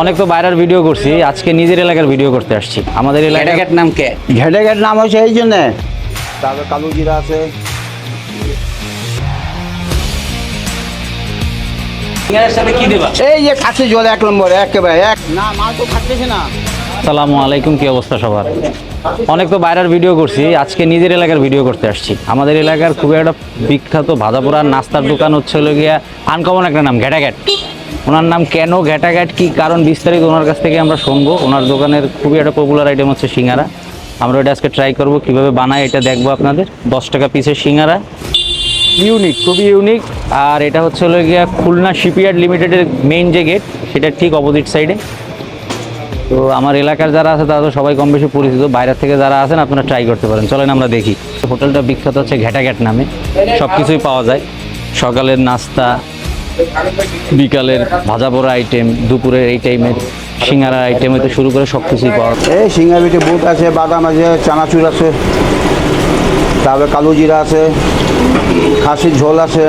অনেক তো বাইরের ভিডিও করছি আজকে নিজের এলাকার ভিডিও করতে আসছি। আমাদের এলাকার নাম কে? ঘেটেঘেট নাম হয়েছে এই জন্যে। তারপরে কালো জিরা আছে। এই যে খাসি জল এক নম্বর একেবারে এক। না মাল তো থাকতেছে না। আসসালামু আলাইকুম কি অবস্থা সবার? অনেক তো বাইরের ভিডিও করছি আজকে নিজের এলাকার ভিডিও করতে আসছি। আমাদের এলাকার খুব একটা বিখ্যাত ভাজাপোড়ার নাস্তার দোকান হচ্ছে গিয়া আনকমন একটা নাম ঘেটাঘ্যাট ওনার নাম কেন ঘ্যাটাঘ্যাট কি কারণ বিস্তারিত ওনার কাছ থেকে আমরা শুনব। ওনার দোকানের খুবই একটা পপুলার আইটেম হচ্ছে সিঙ্গারা। আমরা এটা আজকে ট্রাই করব, কীভাবে বানায় এটা দেখব আপনাদের। দশ টাকা পিসের সিঙ্গারা। ইউনিক খুবই ইউনিক আর এটা হচ্ছে হলো গিয়া খুলনা শিপইয়ার্ড লিমিটেডের মেইন যে গেট সেটা ঠিক অপোজিট সাইডে তো আমার এলাকার যারা আছে, তারা তো সবাই কম বেশি পরিচিত। বাইরের থেকে যারা আছেন, আপনারা ট্রাই করতে পারেন। চলেন আমরা দেখি। হোটেলটা বিখ্যাত হচ্ছে ঘ্যাটাঘ্যাট নামে। সব কিছুই পাওয়া যায়। সকালের নাস্তা বিকালের ভাজা পোড়া আইটেম দুপুরের এই টাইমের সিঙ্গারা আইটেম হতে শুরু করে সব কিছুই পাওয়া যায় এই সিঙ্গা পিঠে বুট আছে বাদাম আছে চানাচুর আছে তারপরে কালো জিরা আছে খাসির ঝোল আছে।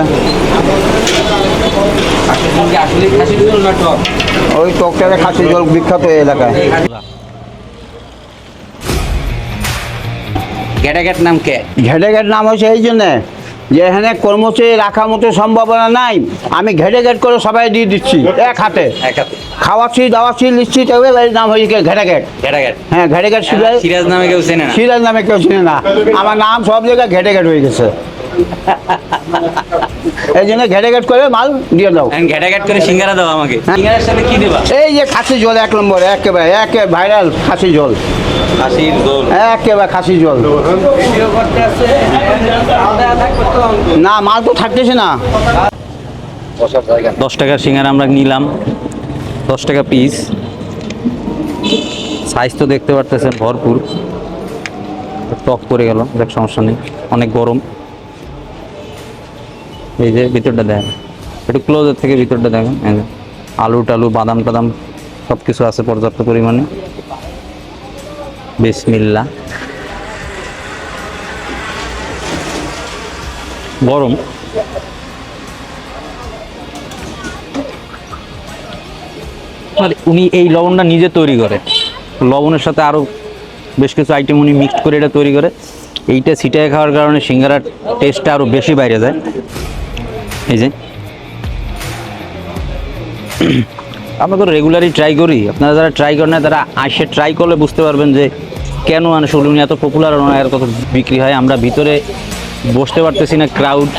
আসলে খাসির ঝোল না টক ওই টকটারে খাসির ঝোল বিখ্যাত এই এলাকায়। গেটাগেট নাম কে? ঘেটেঘেট নাম হয়েছে এই জন্যে। যে এখানে কর্মচারী রাখার মতো সম্ভাবনা নাই। আমি ঘেটেঘেট করে সবাই দিয়ে দিচ্ছি এক হাতে। খাওয়াচ্ছি দাওয়াচ্ছি লিখছি তবে এর নাম হয়েছে ঘেটে ঘেট। হ্যাঁ ঘেটেঘেট সিরাজ সিরাজ নামে কেউ চেনে না। সিরাজ নামে কেউ চিনে না। আমার নাম সব জায়গায় ঘেটেঘেট হয়ে গেছে। এই জন্য ঘেটেঘেট করে মাল দিয়ে দাও। এখন ঘেটাঘেট করে সিঙ্গারা দাও আমাকে। সিঙ্গারের সাথে কি দেবা? এই যে খাসি জল এক নম্বর একেবারে একে ভাইরাল খাসি জল খাসির ঝোল। একেবারে খাসি জল না মাল তো থাকতেছে না। দশ টাকার সিঙ্গারা আমরা নিলাম। দশ টাকা পিস সাইজ তো দেখতে পারতেছেন ভরপুর। টক করে গেল দেখ সমস্যা নেই। অনেক গরম। এই যে ভিতরটা দেখেন, একটু ক্লোজের থেকে ভিতরটা দেখেন আলু টালু, বাদাম টাদাম সব কিছু আছে পর্যাপ্ত পরিমাণে। বিসমিল্লা গরম। উনি এই লবণটা নিজে তৈরি করে। লবণের সাথে আরও বেশ কিছু আইটেম উনি মিক্সড করে এটা তৈরি করে। এইটা ছিটায় খাওয়ার কারণে সিঙ্গারার টেস্টটা আরও বেশি বাইরে যায়। এই যে। আমরা তো রেগুলারই ট্রাই করি। আপনারা যারা ট্রাই করেন না, তারা আসে ট্রাই করলে বুঝতে পারবেন যে কেন উনি এত পপুলার ওনার কত বিক্রি হয়। আমরা ভিতরে বসতে পারতেছি না ক্রাউড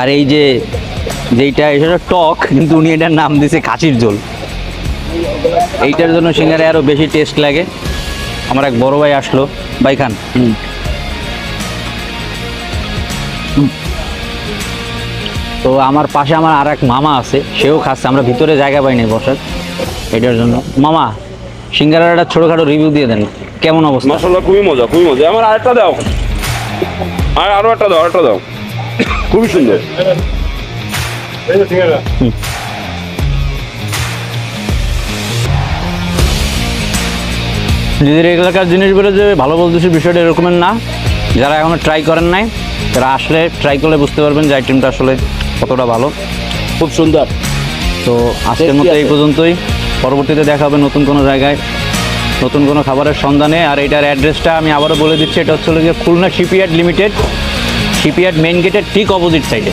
আর এই যে যেইটা, এটা টক, কিন্তু উনি এটার নাম দিয়েছে খাসির ঝোল। এইটার জন্য সিঙ্গারে আরও বেশি টেস্ট লাগে। আমার এক বড় ভাই আসলো। ভাই খান। তো আমার পাশে আমার আর এক মামা আছে সেও খাচ্ছে। আমরা ভিতরে জায়গা পাইনি বসার এটার জন্য। মামা সিঙ্গারার একটা ছোটোখাটো রিভিউ দিয়ে দেন কেমন অবস্থা? মশলা খুবই মজা খুবই মজা। আমার আরেকটা দাও। আর আরও একটা দাও আরেকটা দাও। খুবই সুন্দর। নিজের এলাকার জিনিসগুলো যে ভালো বলতেছি বিষয়টা এরকমের না। যারা এখনও ট্রাই করেন নাই তারা আসলে ট্রাই করলে বুঝতে পারবেন যে আইটেমটা আসলে কতটা ভালো। খুব সুন্দর। তো আজকের মতো এই পর্যন্তই। পরবর্তীতে দেখা হবে নতুন কোনো জায়গায় নতুন কোনো খাবারের সন্ধানে। আর এটার অ্যাড্রেসটা আমি আবারও বলে দিচ্ছি এটা হচ্ছে গিয়ে Khulna shipyard limited shipyard main গেটের ঠিক অপোজিট সাইডে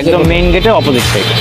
একদম মেইন গেটের অপোজিট সাইডে